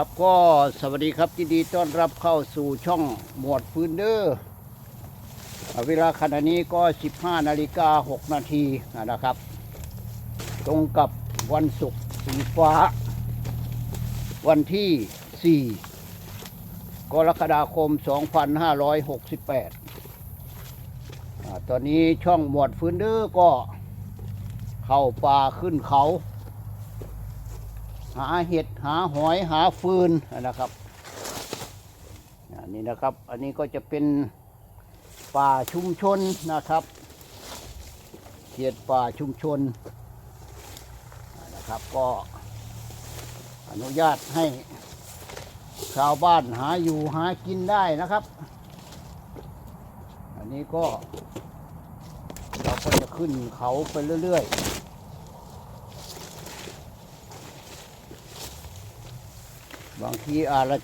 ครับก็สวัสดีครับยินดีต้อนรับเข้าสู่ช่องหมวดฟืนเดอร์เวลาขณะนี้ก็ 15นาฬิกา6นาทีนะครับ ตรงกับวันศุกร์สีฟ้า วันที่ 4 กรกฎาคม 2568อ่าตอนนี้ช่องหมวดฟืนเดอร์ก็เข้าป่าขึ้นเขา หาเห็ดหาหอยหาฟืนนะครับอันนี้นะครับ อันนี้ก็จะเป็นป่าชุมชนนะครับเขตป่าชุมชนนะครับ ก็อนุญาตให้ชาวบ้านหาอยู่หากินได้นะครับ อันนี้ก็เราก็จะขึ้นเขาไปเรื่อยๆ บางทีอาจจะ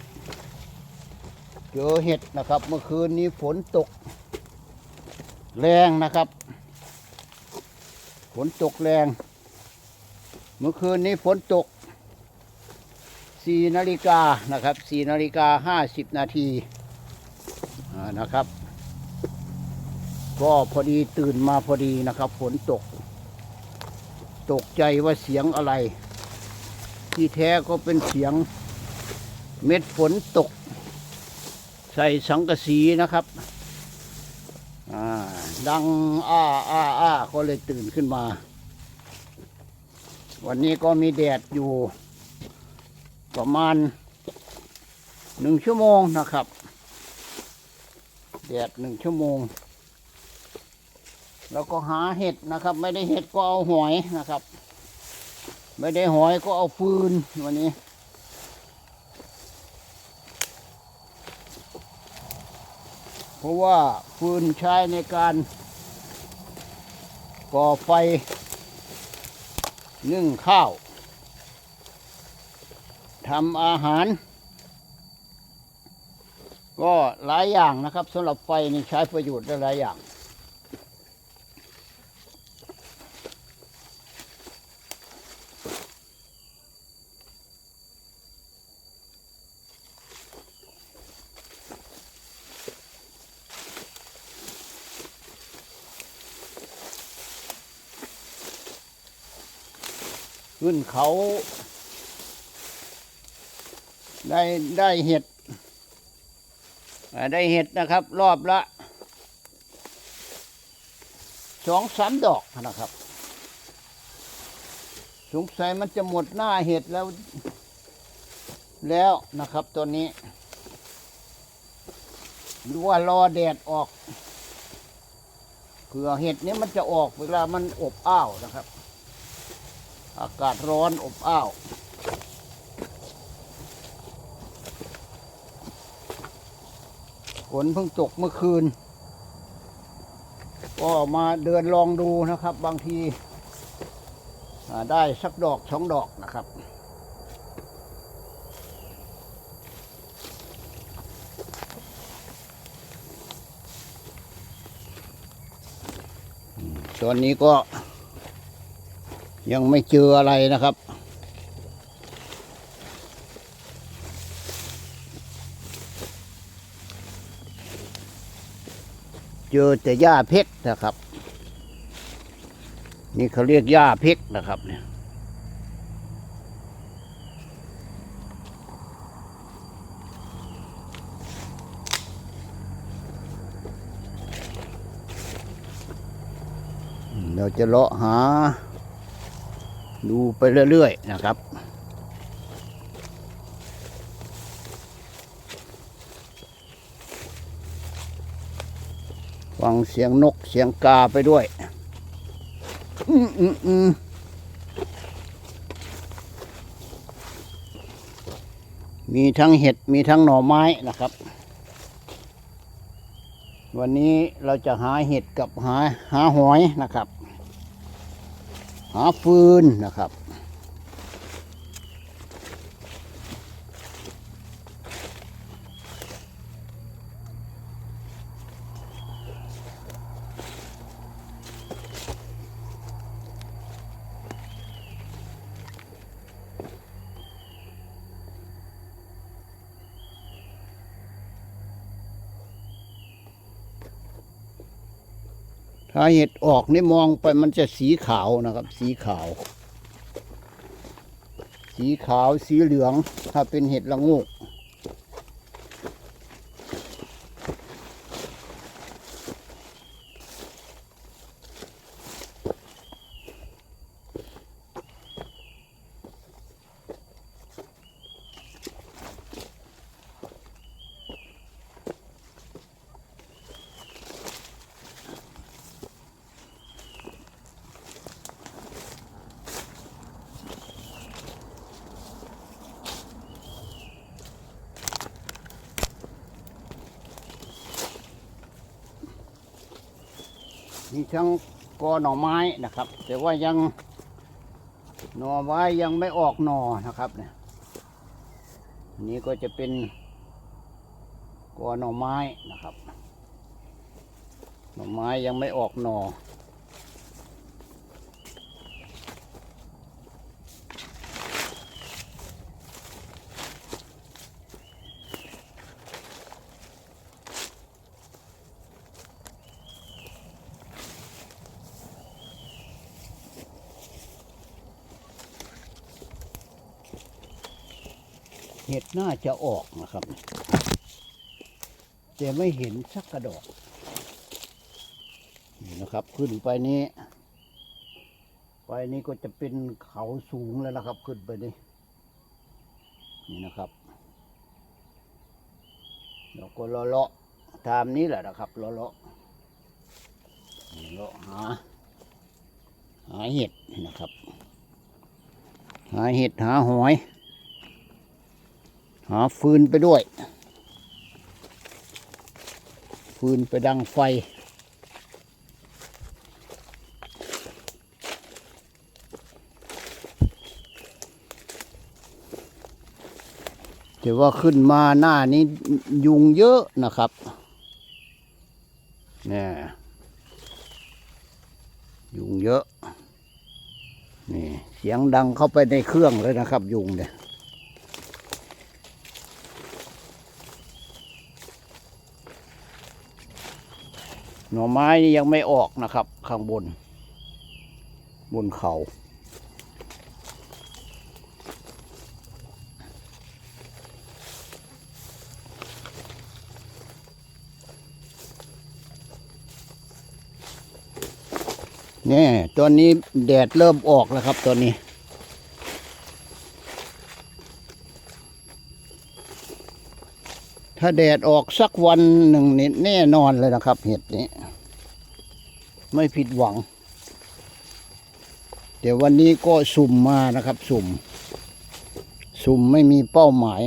เจอเห็ดนะครับ เมื่อคืนนี้ฝนตก แรงนะครับ ฝนตกแรง เมื่อคืนนี้ฝนตก4นาฬิกานะครับ4นาฬิกา50นาทีานะครับ ก็พอดีตื่นมาพอดีนะครับ ฝนตก ตกใจว่าเสียงอะไร ที่แท้ก็เป็นเสียง เม็ดฝนตก ใส่สังกะสีนะครับดังอ้าอ้าอ้าก็เลยตื่นขึ้นมา วันนี้ก็มีแดดอยู่ ประมาณหนึ่งชั่วโมงนะครับ แดดหนึ่งชั่วโมง แล้วก็หาเห็ดนะครับ ไม่ได้เห็ดก็เอาหอยนะครับ ไม่ได้หอยก็เอาฟืนวันนี้ เพ ราะว่าฟืนใช้ในการก่อไฟนึ่งข้าวทำอาหาร ก็หลายอย่างนะครับสำหรับไฟนี่ใช้ประโยชน์ได้หลายอย่าง ขึ้นเขา ได้ได้เห็ดได้เห็ดนะครับ รอบละสองสามดอกนะครับ สงสัยมันจะหมดหน้าเห็ดแล้ว แล้วนะครับตัวนี้หรือว่ารอแดดออกเผื่อเห็ดนี้มันจะออกเวลามันอบอ้าวนะครับ อากาศร้อนอบอ้าวฝนเพิ่งตกเมื่อคืน ก็มาเดินลองดูนะครับ บางทีได้สักดอกสองดอกนะครับตอนนี้ก็ ยังไม่เจออะไรนะครับ เจอแต่หญ้าเพกนะครับ นี่เขาเรียกหญ้าเพกนะครับเนี่ยเราจะเลาะหา ดูไปเรื่อยๆนะครับ ฟังเสียงนกเสียงกาไปด้วย อืมอืมอืมมีทั้งเห็ดมีทั้งหน่อไม้นะครับ วันนี้เราจะหาเห็ดกับหาหาหอยนะครับ หาฟืนนะครับ ถ้าเห็ดออกนี่มองไปมันจะสีขาวนะครับ สีขาว สีขาวสีเหลือง ถ้าเป็นเห็ดละงูก มีทั้งกอหน่อไม้นะครับ แต่ว่ายังหน่อไม้ยังไม่ออกหน่อนะครับเนี่ยอันนี้ก็จะเป็นกอหน่อไม้นะครับ หน่อไม้ยังไม่ออกหน่อ ห็ดน่าจะออกนะครับ แต่ไม่เห็นสักกระดอกนี่นะครับ ขึ้นไปนี้ ไปนี้ก็จะเป็นเขาสูงแล้วนะครับ ขึ้นไปนี่นี่นะครับเราก็เลาะเลาะๆตามนี้แหละนะครับเลาะเลาะๆเลาะหาหาเห็ดนะครับ หาเห็ดหาหอย หาฟืนไปด้วย ฟืนไปดังไฟ แต่ว่าขึ้นมาหน้านี้ยุงเยอะนะครับเนี่ยยุงเยอะ นี่ เสียงดังเข้าไปในเครื่องเลยนะครับ ยุงเนี่ย หน่อไม้นี่ยังไม่ออกนะครับ ข้างบน บนเขาเนี่ยตอนนี้แดดเริ่มออกแล้วครับตอนนี้ ถ้าแดดออกสักวันหนึ่งนี่แน่นอนเลยนะครับ เห็ดนี้ ไม่ผิดหวัง เดี๋ยววันนี้ก็สุ่มมานะครับ สุ่ม สุ่มไม่มีเป้าหมาย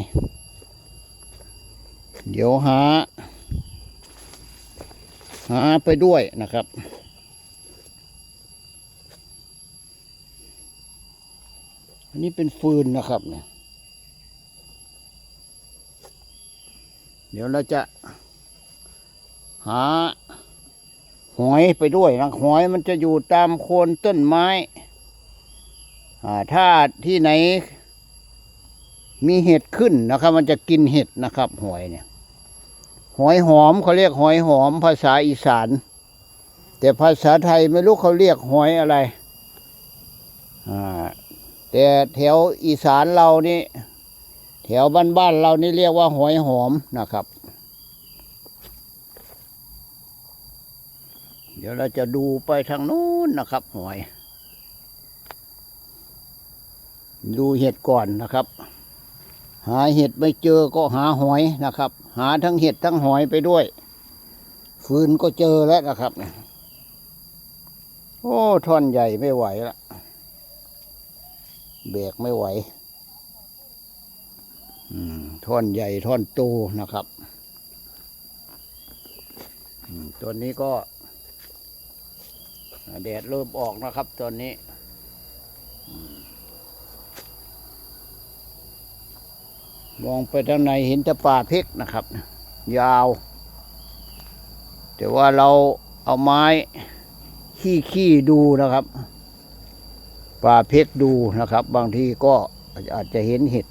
เดี๋ยวหา หาไปด้วยนะครับอันนี้เป็นฟืนนะครับเนี่ยเดี๋ยวเราจะหา หอยไปด้วยนะหอยมันจะอยู่ตามโคนต้นไม้อ่าถ้าที่ไหน มีเห็ดขึ้นนะครับ มันจะกินเห็ดนะครับ หอยเนี่ย หอยหอมเขาเรียกหอยหอม ภาษาอีสาน แต่ภาษาไทยไม่รู้เขาเรียกหอยอะไรอ่าแต่แถวอีสานเรานี่แถวบ้านๆเรานี่เรียกว่าหอยหอมนะครับ เดี๋ยวเราจะดูไปทางนู้นนะครับ หอย ดูเห็ดก่อนนะครับ หาเห็ดไม่เจอก็หาหอยนะครับ หาทั้งเห็ดทั้งหอยไปด้วย ฟืนก็เจอแล้วนะครับโอ้ท่อนใหญ่ไม่ไหวละเบรกไม่ไหวอืมท่อนใหญ่ท่อนโตนะครับตัวนี้ก็ แดดเริ่มออกนะครับ ตอนนี้มองไปทางในเห็นต่ป่าเพกนะครับ ยาว แต่ว่าเราเอาไม้ขี้ขี้ดูนะครับ ป่าเพกดูนะครับ บางทีก็อาจจะเห็นเห็ด